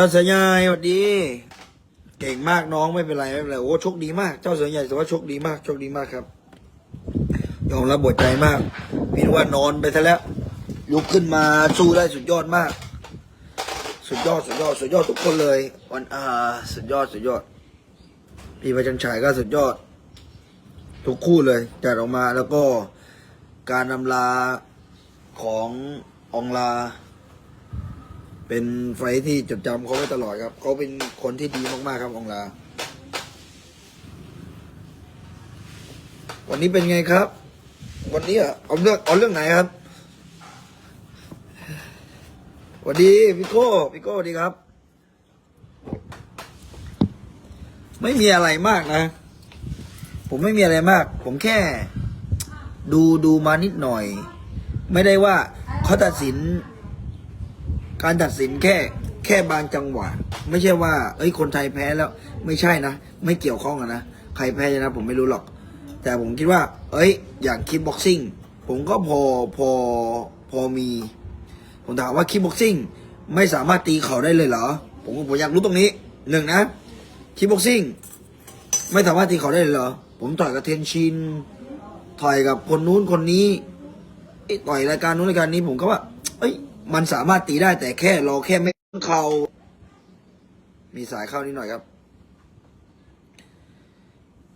จ้าเสือใหญ่สวัสดี เก่งมากน้องไม่เป็นไรไม่เป็นไรโอ้โชคดีมาก เจ้าเสือใหญ่ถือว่าโชคดีมากโชคดีมากครับยอมรับบทใจมากพี่ว่านอนไปซะแล้วลุกขึ้นมาสู้ได้สุดยอดมาก สุดยอดสุดยอดสุดยอดทุกคนเลยวันอ่าสุดยอดสุดยอดพี่ประจันฉายก็สุดยอด ทุกคู่เลยจัดออกมาแล้วก็การนำลาขององลา เป็นไฟที่จดจำเขาไว้ตลอดครับ เขาเป็นคนที่ดีมาก ๆ ครับอองลา วันนี้เป็นไงครับ วันนี้อะเอาเรื่องเอาเรื่องไหนครับสวัสดีพี่โก้พี่โก้สวัสดีครับ ไม่มีอะไรมากนะ ผมไม่มีอะไรมาก ผมแค่ ดูดูมานิดหน่อย ไม่ได้ว่าเขาตัดสิน การตัดสินแค่แค่บางจังหวะ ไม่ใช่ว่า เอ้ยคนไทยแพ้แล้ว ไม่ใช่นะ ไม่เกี่ยวข้องกันนะใครแพ้ชนะผมไม่รู้หรอก แต่ผมคิดว่า เอ้ย อย่างคิกบ็อกซิ่งผมก็พอพอพอมี ผมถามว่าคิกบ็อกซิ่งไม่สามารถตีเข่าได้เลยเหรอ ผมผมอยากรู้ตรงนี้หนึ่งนะคิกบ็อกซิ่งไม่สามารถตีเขาได้เลยเหรอ ผมต่อยกับเทนชิน ต่อยกับคนนู้นคนนี้เอ้ยต่อยรายการนู้นรายการนี้ผมก็ว่า มันสามารถตีได้แต่แค่รอแค่ไม่เขามีสายเข้านิดหน่อยครับ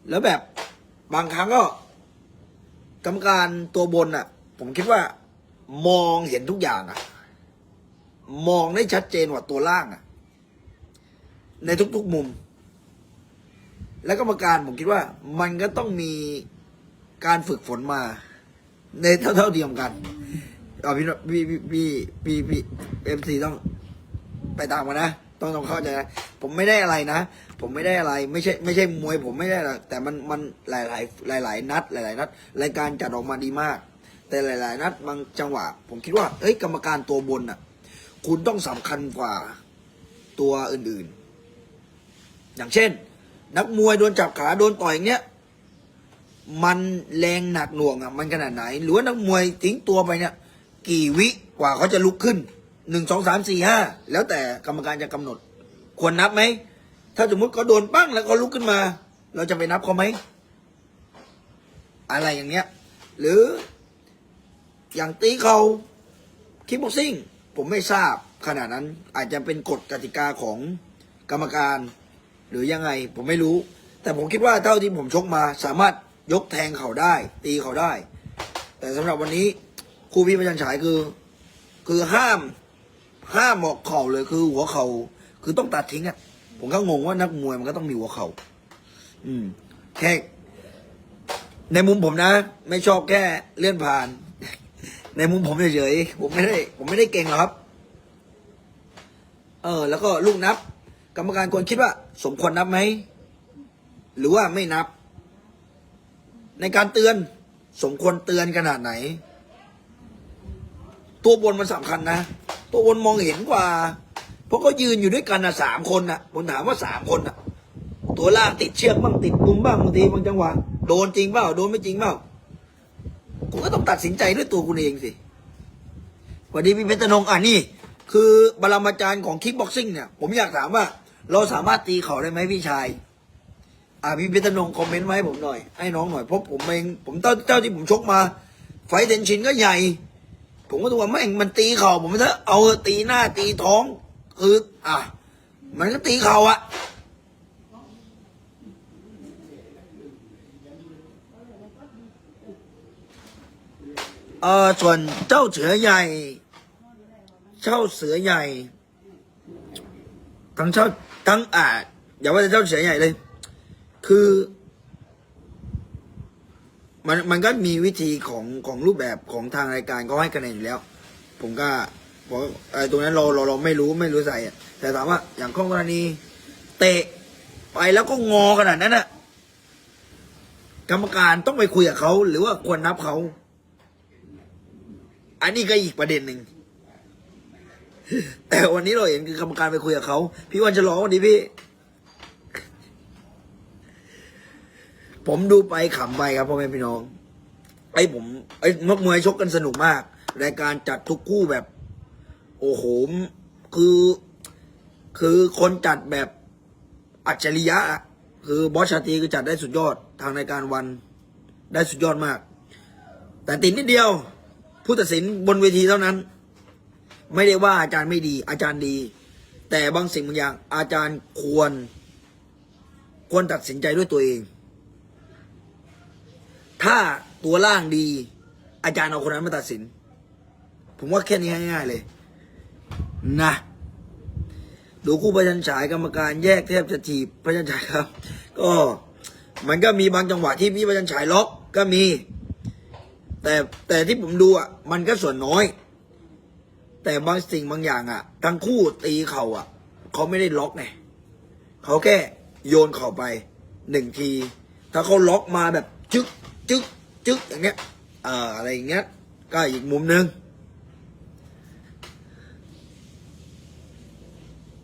แล้วแบบบางครั้งก็กรรมการตัวบนอะ ผมคิดว่า มองเห็นทุกอย่างอะ มองได้ชัดเจนกว่าตัวล่างอะ ในทุกๆมุม และกรรมการผมคิดว่า มันก็ต้องมีการฝึกฝนมา ในเท่าๆเทียมกัน เอาพี่พี่พี่พี่พี่เอ็มซีต้องไปตามกันนะต้องต้องเข้าใจนะผมไม่ได้อะไรนะ ผมไม่ได้อะไรไม่ใช่ไม่ใช่มวย ผมไม่ได้หรอกแต่มันมันหลายหลายหลายหลายนัด หลายๆนัดรายการจัดออกมาดีมาก แต่หลาย ๆ นัดบางจังหวะ ผมคิดว่าเอ้ยกรรมการตัวบนอะ คุณต้องสำคัญกว่าตัวอื่น ๆ อย่างเช่น นักมวยโดนจับขาโดนต่อยอย่างเงี้ยมันแรงหนักหน่วงอะมันขนาดไหน หรือว่านักมวยทิ้งตัวไปเนี่ย กี่วิกว่าเขาจะลุกขึ้นหนึ่งสองสามสี่ห้าแล้วแต่กรรมการจะกำหนด ควรนับไหม ถ้าสมมติเขาโดนปั้งแล้วเขาลุกขึ้นมา เราจะไปนับเขาไหม อะไรอย่างเนี้ย หรืออย่างตีเขาคิกบ็อกซิ่งผมไม่ทราบขนาดนั้นอาจจะเป็นกฎกติกาของกรรมการ หรือยังไงผมไม่รู้ แต่ผมคิดว่าเท่าที่ผมชกมา สามารถยกแทงเขาได้ ตีเขาได้ แต่สำหรับวันนี้ ครูพี่ประจันฉายคือ คือห้าม ห้ามหมอกเข่าเลยคือหัวเขา่าคือต้องตัดทิ้งอะ่ะ ผมก็งงว่านักมวยมันก็ต้องมีหัวเขา่าอืม แค่ ในมุมผมนะ ไม่ชอบแค่เลื่อนผ่าน ในมุมผมเฉยๆผมไม่ได้ ผมไม่ได้เก่งหรอกครับ เออ แล้วก็ลูกนับ กรรมการควรคิดว่า สมควรนับไหมหรือว่าไม่นับ ในการเตือนสมควรเตือนขนาดไหน ตัวบนมันสำคัญนะ ตัวบนมองเห็นกว่า เพราะก็ยืนอยู่ด้วยกันนะสามคนนะผมถามว่าสามคนนะตัวล่างติดเชือกบ้างติดมุมบ้างบางทีบางจังหวะโดนจริงเปล่าโดนไม่จริงเปล่าคุณก็ต้องตัดสินใจด้วยตัวคุณเองสิวันนี้พี่เพชรนงอะนี่ คือบรมาจารย์ของคิกบ็อกซิ่งเนี่ย ผมอยากถามว่า เราสามารถตีเขาได้ไหมพี่ชายอ่าพี่เพชรนงคอมเมนต์มาให้ผมหน่อย ให้น้องหน่อยเพราะผมเองผมเจ้าเจ้าที่ผมชกมา ไฟเทนชินก็ใหญ่ ผมก็ตัวว่าแม่งมันตีเข่าผมถ้าเอาตีหน้าตีท้องคืออะ มันก็ตีเข่าอะเออส่วนเจ้าเสือใหญ่ เจ้าเสือใหญ่ ทั้งเจ้าทั้งอ่าอย่าว่าแต่เจ้าเสือใหญ่เลย คือ มันมันก็มีวิธีของของรูปแบบของทางรายการเขาให้คะแนนอยู่แล้ว ผมก็บอไอ้ตรงนั้นเราเราเราไม่รู้ไม่รู้ใส่แต่ถามว่าอย่างข้องกรณี เตะไปแล้วก็งอขนาดนั้นน่ะกรรมการต้องไปคุยกับเขาหรือว่าควรนับเขา อันนี้ก็อีกประเด็นหนึ่งแต่วันนี้เราเห็นคือกรรมการไปคุยกับเขาพี่วันจะร้องวันนี้พี่ ผมดูไปขำไปครับพ่อแม่พี่น้อง ไอ้ผมไอ้นกมวยชกกันสนุกมาก รายการจัดทุกคู่แบบ โอ้โหคือ คือคนจัดแบบอัจฉริยะ คือบอสชาตีคือจัดได้สุดยอดทางในการวันได้สุดยอดมาก แต่ติดนิดเดียว ผู้ตัดสินบนเวทีเท่านั้น ไม่ได้ว่าอาจารย์ไม่ดี อาจารย์ดี แต่บางสิ่งบางอย่างอาจารย์ควร ควรตัดสินใจด้วยตัวเอง ถ้าตัวล่างดี อาจารย์เอาคนนั้นมาตัดสิน ผมว่าแค่นี้ง่ายๆเลย นะดูคู่ประชันฉายกรรมการแยกแทบจะถีบประชันฉายครับ ก็มันก็มีบางจังหวะที่พี่ประชันฉายล็อกก็มี แต่แต่ที่ผมดูอะมันก็ส่วนน้อย แต่บางสิ่งบางอย่างอะ ทั้งคู่ตีเข่าอะเขาไม่ได้ล็อกไงเขาแค่โยนเข่าไปหนึ่งที ถ้าเขาล็อกมาแบบจึ๊ก จึ๊กจึ๊กอย่างเงี้ยเอ่ออะไรอย่างเงี้ยก็อีกมุมหนึ่ง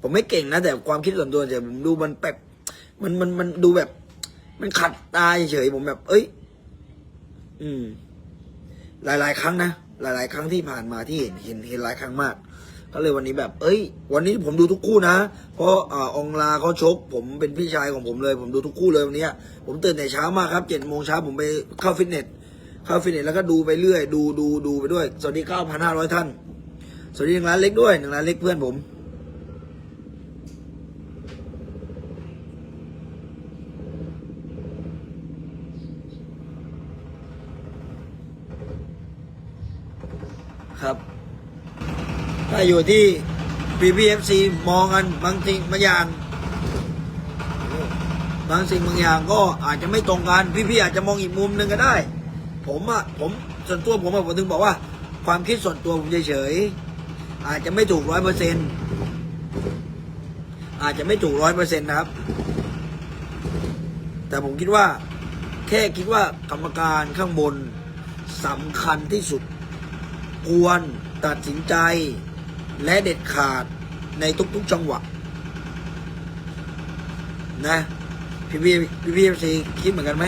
ผมไม่เก่งนะแต่ความคิดส่วนตัวเฉยผมดูมันแปลกมันมันมันดูแบบ มันขัดตาเฉยผมแบบ เอ้ย อืม หลาย ๆ ครั้งนะหลาย ๆ ครั้งที่ผ่านมาที่เห็นเห็นเห็นหลายครั้งมาก ก็เลยวันนี้แบบ เอ้ย วันนี้ผมดูทุกคู่นะ เพราะอ่าองลาเขาชก ผมเป็นพี่ชายของผมเลย ผมดูทุกคู่เลยวันนี้ผมตื่นแต่เช้ามากครับเจ็ดโมงเช้าผมไปเข้าฟิตเนสเข้าฟิตเนสแล้วก็ดูไปเรื่อย ดูดูดูไปด้วย สวัสดีเก้าพันห้าร้อยท่าน สวัสดีหนึ่งล้านเล็กด้วยหนึ่งล้านเล็กเพื่อนผมครับ ถ้าอยู่ที่ PPFC มองกันบางสิ่งบางอย่าง บางสิ่งบางอย่างก็อาจจะไม่ตรงกันพี่ๆอาจจะมองอีกมุมหนึ่งก็ได้ ผมอะผมส่วนตัวผมอะผมถึงบอกว่า ความคิดส่วนตัวผมเฉยๆอาจจะไม่ถูกร้อยเปอร์เซ็นอาจจะไม่ถูกร้อยเปอร์เซ็นนะครับ แต่ผมคิดว่า แค่คิดว่ากรรมการข้างบนสำคัญที่สุด ควรตัดสินใจ และเด็ดขาดในทุกๆจังหวะนะ พี่พี่พี่พี่ซีคิดเหมือนกันไหม